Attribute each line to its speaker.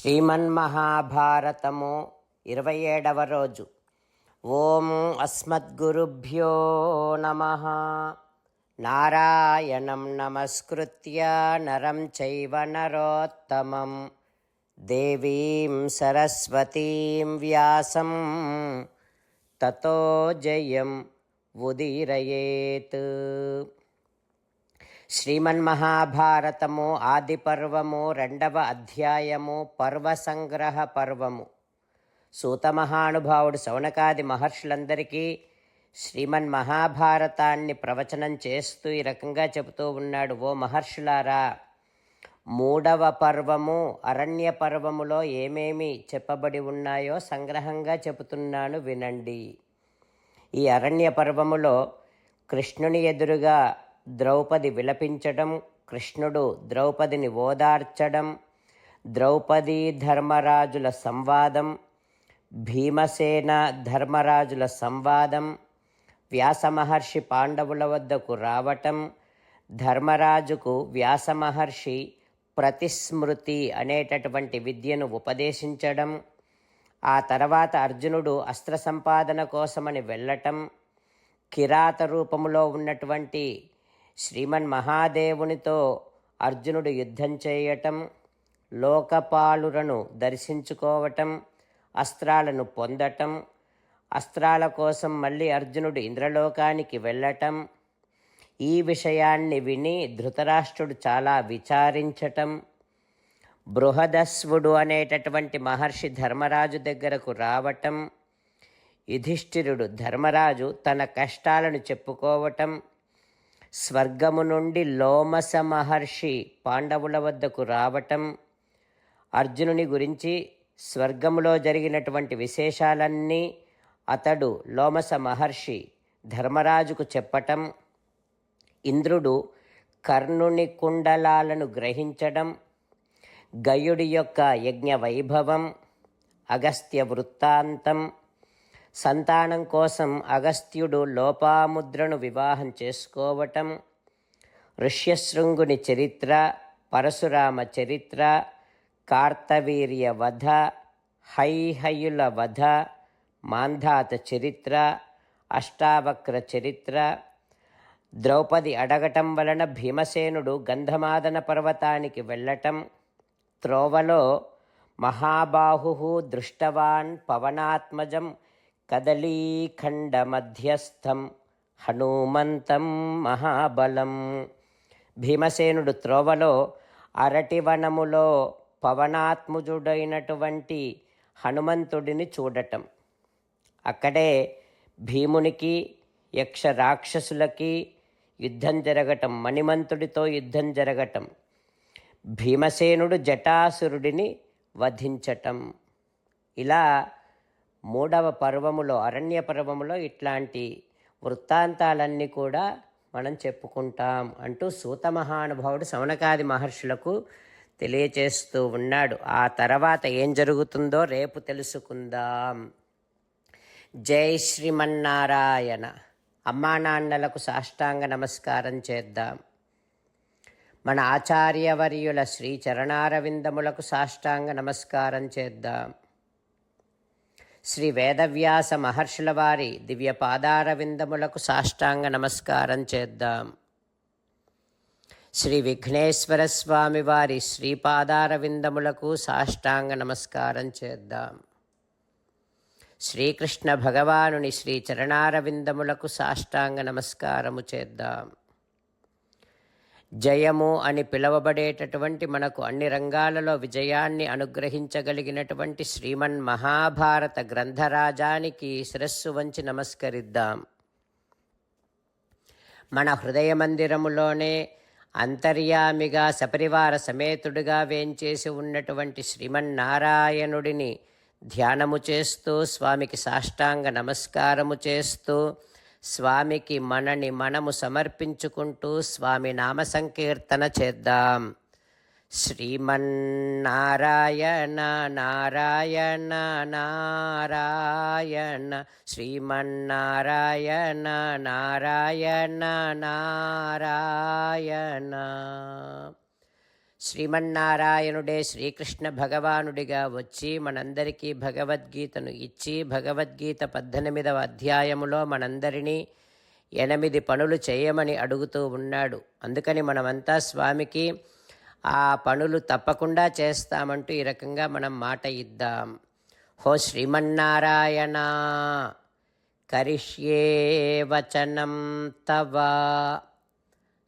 Speaker 1: శ్రీమన్మహాభారతము ఇరవై ఏడవ రోజు. ఓం అస్మద్గురుభ్యో నమ. నారాయణం నమస్కృత్య నరం చైవ నరోత్తమం. దేవీం సరస్వతీం వ్యాసం. తతో జయం ఉదీరయేత్. శ్రీమన్మహాభారతము ఆది పర్వము రెండవ అధ్యాయము పర్వ సంగ్రహ పర్వము. సూత మహానుభావుడు శౌనకాది మహర్షులందరికీ శ్రీమన్ మహాభారతాన్ని ప్రవచనం చేస్తూ ఈ రకంగా చెబుతూ ఉన్నాడు ఓ మహర్షులారా మూడవ పర్వము అరణ్య పర్వములో ఏమేమి చెప్పబడి ఉన్నాయో సంగ్రహంగా చెబుతున్నాను వినండి. ఈ అరణ్య పర్వములో కృష్ణుని ఎదురుగా ద్రౌపది విలపించడం కృష్ణుడు ద్రౌపదిని ఓదార్చడం ద్రౌపది ధర్మరాజుల సంవాదం భీమసేన ధర్మరాజుల సంవాదం వ్యాసమహర్షి పాండవుల వద్దకు రావటం ధర్మరాజుకు వ్యాసమహర్షి ప్రతిస్మృతి అనేటటువంటి విద్యను ఉపదేశించడం ఆ తర్వాత అర్జునుడు అస్త్ర సంపాదన కోసమని వెళ్ళటం కిరాత రూపంలో ఉన్నటువంటి శ్రీమన్ మహాదేవునితో అర్జునుడు యుద్ధం చేయటం లోకపాలురను దర్శించుకోవటం అస్త్రాలను పొందటం అస్త్రాల కోసం మళ్ళీ అర్జునుడు ఇంద్రలోకానికి వెళ్ళటం ఈ విషయాన్ని విని ధృతరాష్ట్రుడు చాలా విచారించటం బృహదస్వుడు అనేటటువంటి మహర్షి ధర్మరాజు దగ్గరకు రావటం యుధిష్ఠిరుడు ధర్మరాజు తన కష్టాలను చెప్పుకోవటం స్వర్గము నుండి లోమస మహర్షి పాండవుల వద్దకు రావటం అర్జునుని గురించి స్వర్గములో జరిగినటువంటి విశేషాలన్నీ అతడు లోమస మహర్షి ధర్మరాజుకు చెప్పటం ఇంద్రుడు కర్ణుని కుండలాలను గ్రహించడం గయుడి యొక్క యజ్ఞ వైభవం అగస్త్య వృత్తాంతం సంతానం కోసం అగస్త్యుడు లోపాముద్రను వివాహం చేసుకోవటం ఋష్యశృంగుని చరిత్ర పరశురామ చరిత్ర కార్తవీర్య వధ హైహయుల వధ మాంధాత చరిత్ర అష్టావక్ర చరిత్ర ద్రౌపది అడగటం వలన భీమసేనుడు గంధమాదన పర్వతానికి వెళ్ళటం త్రోవలో మహాబాహు దృష్టవాన్ పవనాత్మజం కదలీఖండమధ్యస్థం హనుమంతం మహాబలం. భీమసేనుడు త్రోవలో అరటివనములో పవనాత్ముజుడైనటువంటి హనుమంతుడిని చూడటం. అక్కడే భీమునికి యక్ష రాక్షసులకి యుద్ధం జరగటం మణిమంతుడితో యుద్ధం జరగటం భీమసేనుడు జటాసురుడిని వధించటం. ఇలా మూడవ పర్వములో అరణ్య పర్వములో ఇట్లాంటి వృత్తాంతాలన్నీ కూడా మనం చెప్పుకుంటాం అంటూ సూత మహానుభావుడు సవనకాది మహర్షులకు తెలియచేస్తూ ఉన్నాడు. ఆ తర్వాత ఏం జరుగుతుందో రేపు తెలుసుకుందాం. జై శ్రీమన్నారాయణ. అమ్మా నాన్నలకు సాష్టాంగ నమస్కారం చేద్దాం. మన ఆచార్యవర్యుల శ్రీ చరణారవిందములకు సాష్టాంగ నమస్కారం చేద్దాం. శ్రీ వేదవ్యాస మహర్షుల వారి దివ్య పాదారవిందములకు సాష్టాంగ నమస్కారం చేద్దాం. శ్రీ విఘ్నేశ్వర స్వామి వారి శ్రీపాదారవిందములకు సాష్టాంగ నమస్కారం చేద్దాం. శ్రీకృష్ణ భగవానుని శ్రీ చరణారవిందములకు సాష్టాంగ నమస్కారము చేద్దాం. జయము అని పిలువబడేటటువంటి మనకు అన్ని రంగాలలో విజయాన్ని అనుగ్రహించగలిగినటువంటి శ్రీమన్ మహాభారత గ్రంథరాజానికి శిరస్సు వంచి నమస్కరిద్దాం. మన హృదయ మందిరములోనే అంతర్యామిగా సపరివార సమేతుడిగా వేంచేసి ఉన్నటువంటి శ్రీమన్నారాయణుడిని ధ్యానము చేస్తూ స్వామికి సాష్టాంగ నమస్కారము చేస్తూ స్వామికి మనని మనము సమర్పించుకుంటూ స్వామి నామ సంకీర్తన చేద్దాం. శ్రీమన్నారాయణ నారాయణ నారాయణ శ్రీమన్నారాయణ నారాయణ నారాయణ. శ్రీమన్నారాయణుడే శ్రీకృష్ణ భగవానుడిగా వచ్చి మనందరికీ భగవద్గీతను ఇచ్చి భగవద్గీత పద్దెనిమిదవ అధ్యాయములో మనందరినీ ఎనిమిది పనులు చేయమని అడుగుతూ ఉన్నాడు. అందుకని మనమంతా స్వామికి ఆ పనులు తప్పకుండా చేస్తామంటూ ఈ రకంగా మనం మాట ఇద్దాం. హో శ్రీమన్నారాయణ కరిష్యే వచనం తవా.